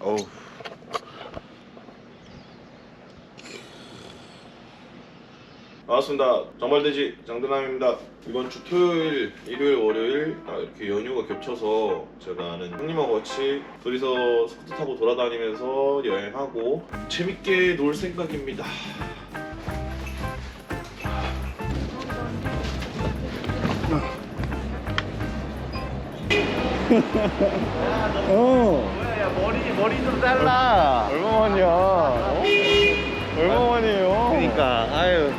어우. 반갑습니다. 정발돼지 장드남입니다. 이번 주 토요일, 일요일, 월요일 아, 이렇게 연휴가 겹쳐서 제가 아는 형님하고 같이 둘이서 스쿠터 타고 돌아다니면서 여행하고 재밌게 놀 생각입니다. 어야 머리 머리 좀 잘라. 얼마만이야 어? 얼마만이에요 그러니까 아유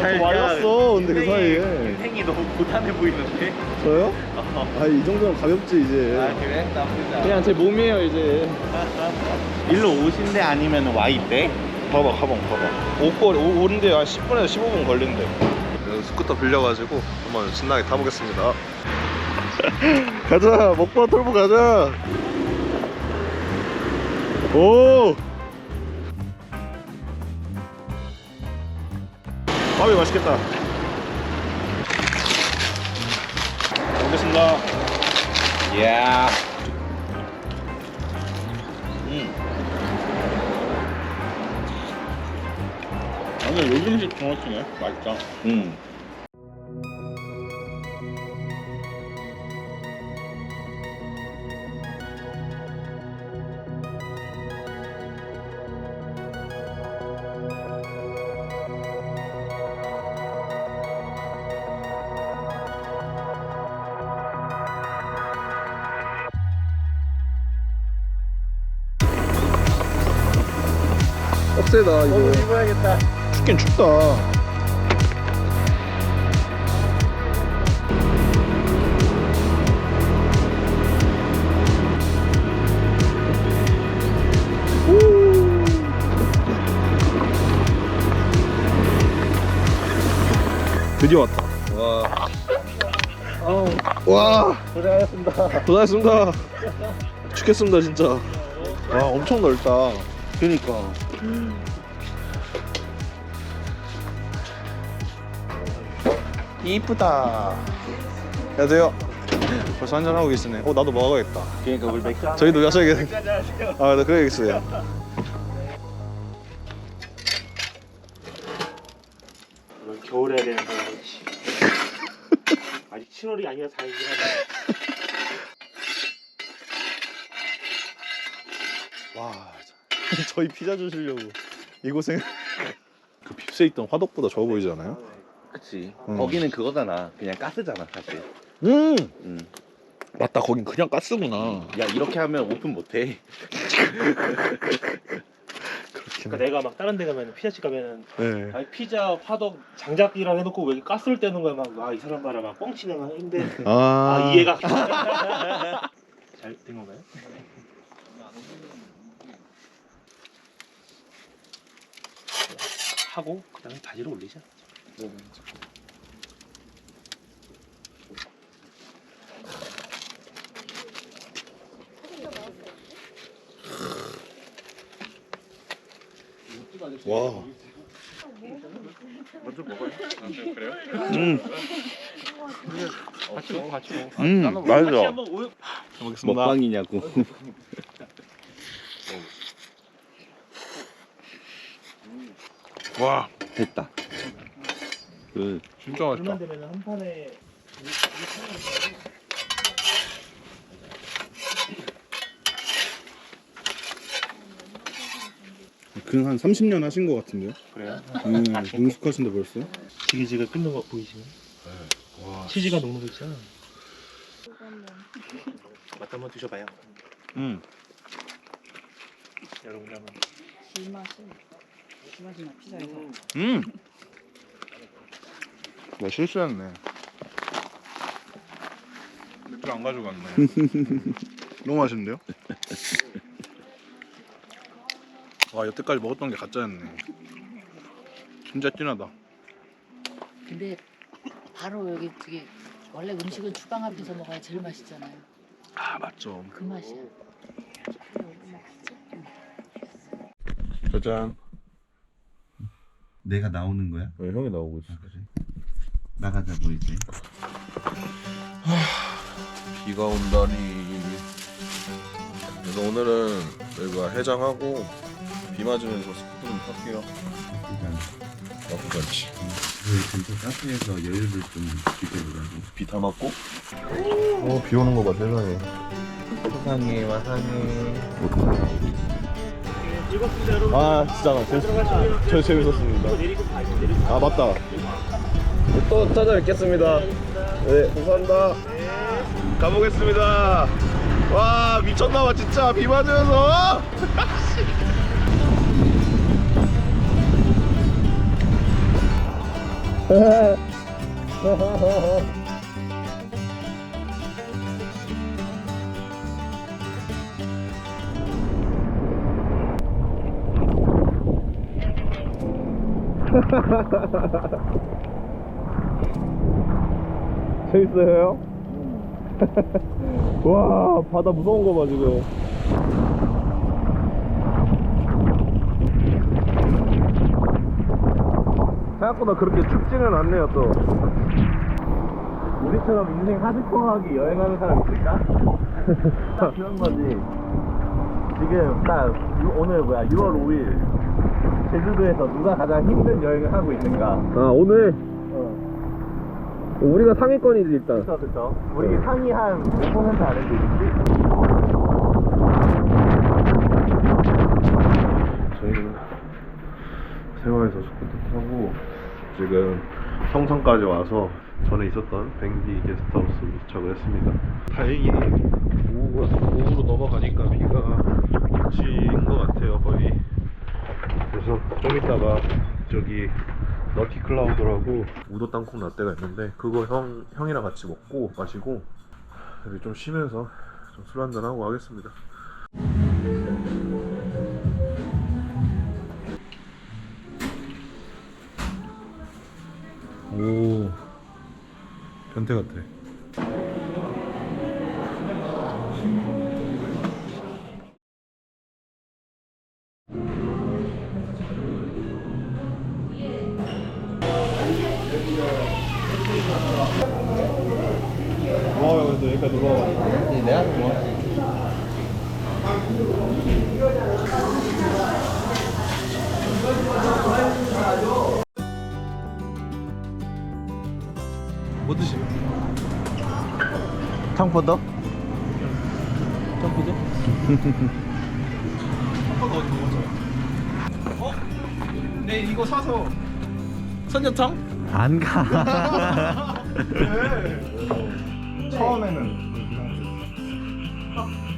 잘 말랐어 근데 그 사이에 생이 너무 고단해 보이는데. 저요? 아 이 정도면 가볍지 이제 아 그래 나쁘지 않아. 그냥 제 몸이에요 이제 일로 오신대 아니면 와 있대? 봐봐, 가방 봐봐. 옷걸이 오- 오는데 한 10분에서 15분 걸린대. 스쿠터 빌려가지고 한번 신나게 타보겠습니다. 가자 먹방 털고 가자 오! 밥이 맛있겠다. 먹겠습니다. 이야. 아니 요즘식 정확히네 맛있다. 음. 빡세다 이거. 입어야겠다. 춥긴 춥다. 드디어 왔다. 와, 와. 고생하셨습니다. 고생하셨습니다. 죽겠습니다 진짜. 와 엄청 넓다. 그니까. 이쁘다. 안녕하세요. 벌써 한잔 하고 계시네. 어 나도 먹어야겠다. 그러니까 우리 맥주 한 저희도 마셔야겠 아네 그래야겠어요. 이건 겨울에 해야 되는 거야. 씨. 아직 7월이 아니라 4일이라. 와 저희 피자 주시려고 이 고생 그 빕스에 있던 화덕보다 적어 보이지 않아요? 그치. 음. 거기는 그거잖아. 그냥 가스잖아 사실. 음 음. 맞다 거긴 그냥 가스구나 야 이렇게 하면 오픈 못해. 그렇긴 그러니까 내가 막 다른 데 가면 피자집 가면은 네. 아니 피자 화덕 장작이랑 해놓고 왜 가스를 떼는 거야 막 아 이 사람 봐라 막 뻥치는 거인데 아, 아 이해가 잘 된 건가요? 하고 그 다음에 바지를 올리자. 와 음. 같이 먹어 같이 먹어. 음. 같이 맛있어. 한번 오요. 잘 먹겠습니다 먹방이냐고. 와 됐다. 그 진짜 맛있다 되면 한 판에 그한 30년 하신 것 같은데요? 그래요? 음, 능숙하신데 벌써? 지글지글 끓는 거 보이시나요? 와 치즈가 녹는 거 있잖아. 맛 한번 드셔봐요. 음. 여러분 한번. 불맛이 불맛이나 피자에서 음. 나 실수했네 맥주 안 가져갔네 너무 맛있는데요? 와 여태까지 먹었던 게 가짜였네 진짜 진하다 근데 바로 여기 저기 원래 음식은 주방 앞에서 먹어야 제일 맛있잖아요. 아 맞죠 그 맛이야. 짜잔 내가 나오는 거야? 네, 형이 나오고 있어 나가자고 이제. 비가 온다니. 그래서 오늘은 저희가 해장하고 비 맞으면서 스쿠터 좀 탈게요. 나쁘지 않지. 저희 근처 카페에서 여유를 좀 느껴보자고. 비다 맞고. 어, 비 오는 거 봐, 세상에. 세상에 와상에. 아, 진짜 재밌, 저 재밌었습니다. 아, 맞다. 또 찾아뵙겠습니다. 네, 감사합니다. 가보겠습니다. 와, 미쳤나봐, 진짜. 비 맞으면서. 재밌어요? 와, 바다 무서운 거 봐, 지금. 생각보다 그렇게 춥지는 않네요, 또. 우리처럼 인생 하드코어하게 여행하는 사람 있을까? 딱 그런 거지. 지금 딱 유- 오늘 뭐야 6월 5일 제주도에서 누가 가장 힘든 여행을 하고 있는가? 아, 오늘 우리가 상위권이지, 일단. 그렇죠, 그렇죠. 우리 상위 한5% 아는 데 있지? 저희는 세화에서 스쿠터 타고 지금 성산까지 와서 전에 있었던 뱅디 게스트하우스 도착을 했습니다. 다행히 오후가 오후로 넘어가니까 비가 그친 것 같아요 거의. 그래서 좀 이따가 저기 너티 클라우드라고 우도 땅콩 라떼가 있는데 그거 형 형이랑 같이 먹고 마시고 여기 좀 쉬면서 좀 술 한잔 하고 하겠습니다. 오, 변태 같아. 청포도? 점프도? 한번 어디 먹었죠? 어? 네 이거 사서 선녀탕? 안 가. 네. 처음에는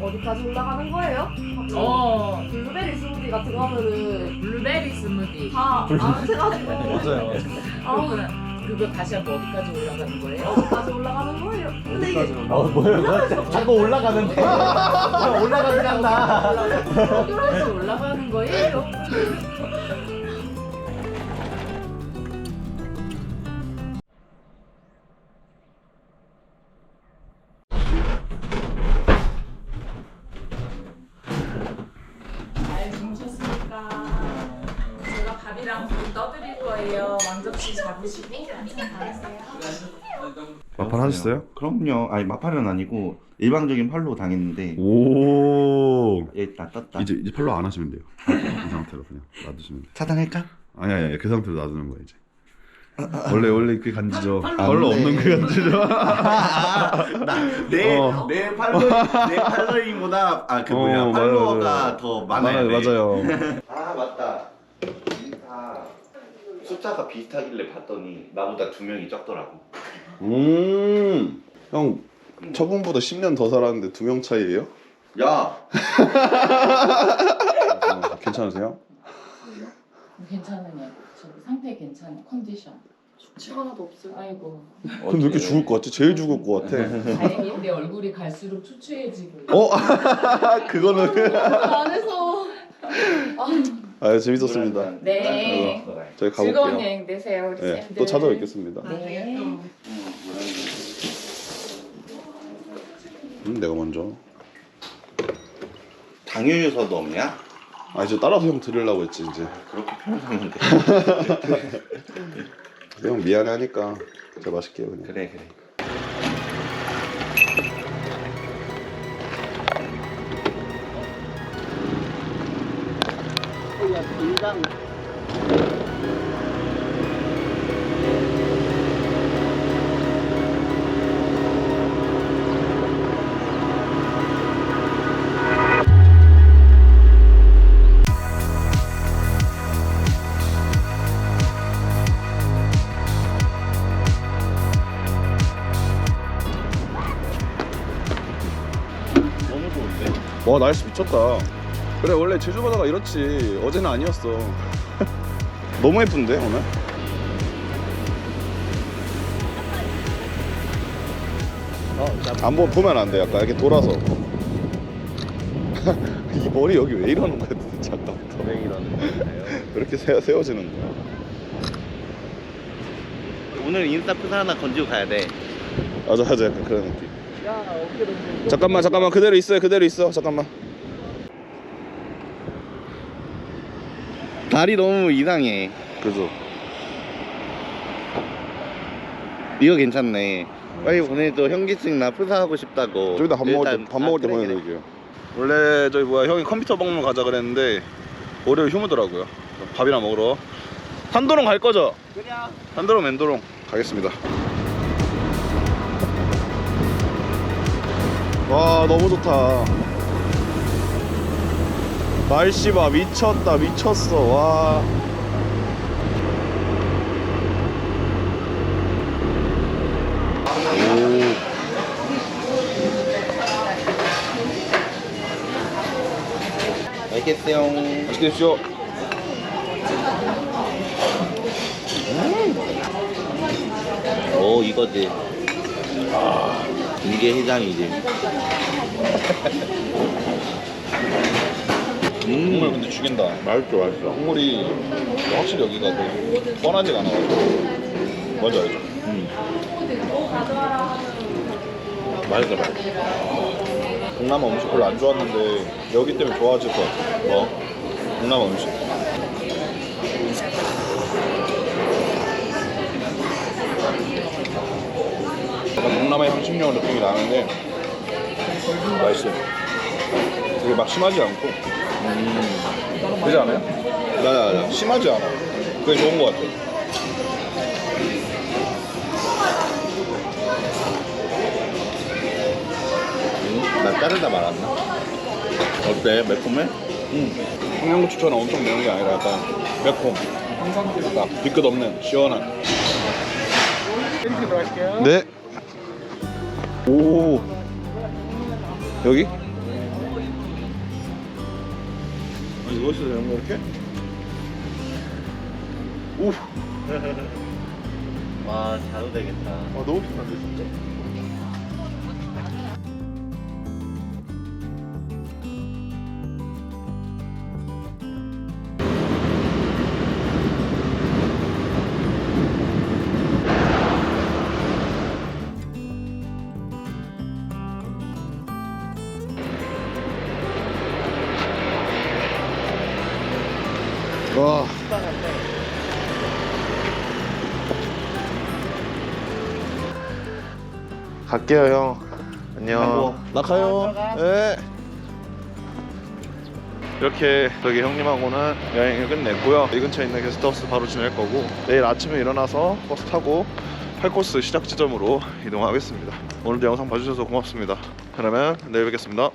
어디까지 올라가는 거예요? 어 블루베리 스무디 같은 거 하면은 블루베리 스무디. 다 아무튼 맞아요. 그렇구나. 그거 다시 한번 어디까지 올라가는 거예요? 어디까지 올라가는 거예요? 근데 이게 어 뭐야? 자꾸 올라가는데. 올라가긴 한다. 어디까지 올라가는 거예요? 거예요. 왕접시 잡으시고. 마팔 하셨어요? 그럼요. 아니 마팔은 아니고 일방적인 팔로 당했는데 오. 예, 나 떴다. 이제 이제 팔로 안 하시면 돼요. 이 상태로 그냥 놔두시면 돼 요. 차단할까? 아니 아니 아니 그 상태로 놔두는 거예요 이제. 원래 원래 그 간지죠. 안 팔로 돼. 없는 그 간지죠. 내, 어. 내 팔로잉, 내 팔로잉보다, 아, 그 뭐야, 어, 맞아요, 팔로워가 맞아요. 더 맞아요 돼. 맞아요. 아, 맞다. 아, 숫자가 비슷하길래 봤더니 나보다 두 명이 적더라고. 음. 형 저분보다 10년 더 살았는데 두 명 차이예요? 야! 어, 괜찮으세요? 괜찮으냐? 저 상태 괜찮아? 컨디션. 숙취가 하나도 없어요. 아이고. 그럼 왜 이렇게 죽을 것 같지? 제일 죽을 것 같아. 다행인데 얼굴이 갈수록 추추해지고. 어? 그거는 안에서 아 재밌었습니다. 네. 저희 즐거운 가볼게요. 여행 되세요, 우리 네, 쌤들. 또 찾아뵙겠습니다. 네. 음, 내가 먼저. 당뇨유서도 없냐? 아 이제 따라서 형 드리려고 했지 이제. 그렇게 표현하면 돼. 형 미안해하니까 제가 맛있게요 그냥. 그래, 그래. 와 날씨 미쳤다 그래 원래 제주 바다가 이렇지. 어제는 아니었어. 너무 예쁜데 오늘? 안 보, 보면 안 돼 약간 이렇게 돌아서. 이 머리 여기 왜 이러는 거야 도대체 아까부터. 왜 이러는 거예요? 왜 이렇게 세워, 세워지는 거야. 오늘 인스타 프사 하나 건지고 가야 돼. 맞아 맞아 약간 그런 느낌. 잠깐만 잠깐만 그대로 있어요 그대로 있어. 잠깐만 다리 너무 이상해. 그죠 이거 괜찮네. 빨리 보내줘. 현기증 나 프사 하고 싶다고. 좀 이따 밥 먹을 때 밥 먹을 때 아, 그래, 그래. 보내드릴게요. 원래 저희 뭐야 형이 컴퓨터 박물 가자 그랬는데 월요일 휴무더라고요. 밥이나 먹으러. 산도롱 갈 거죠? 그냥. 산도롱 맨도롱 가겠습니다. 와 너무 좋다. 날씨 봐 미쳤다 미쳤어 와. 오. 알겠어요. 맛있게 드십시오. 오 이거지. 아 이게 해장이지. 국물 근데 죽인다. 맛있어 맛있어. 국물이 확실히 여기가 그 뻔하지가 않아가지고 뭔지 알죠? 맛있어 맛있어. 동남아 음식 별로 안 좋았는데 여기 때문에 좋아질 것 같아 뭐? 동남아 음식 약간 동남아 향신료 느낌이 나는데 맛있어요 되게 막 심하지 않고 음, 그러지 않아요? 맞아 맞아. 심하지 않아 그게 좋은 것 같아 나 자르다 말았나? 어때? 매콤해? 음. 청양고추처럼 엄청 매운 게 아니라 약간 매콤 약간 뒤끝 없는 시원한 네. 오. 여기? 아, 이것이 되는 거 이렇게? 오. 와 자도 되겠다. 아 너무 비싼데 진짜. 갈게요 형. 안녕. 나 가요. 네. 이렇게 저기 형님하고는 여행을 끝냈고요. 이 근처에 있는 게스트하우스 바로 지낼 거고 내일 아침에 일어나서 버스 타고 8코스 시작 지점으로 이동하겠습니다. 오늘도 영상 봐주셔서 고맙습니다. 그러면 내일 뵙겠습니다.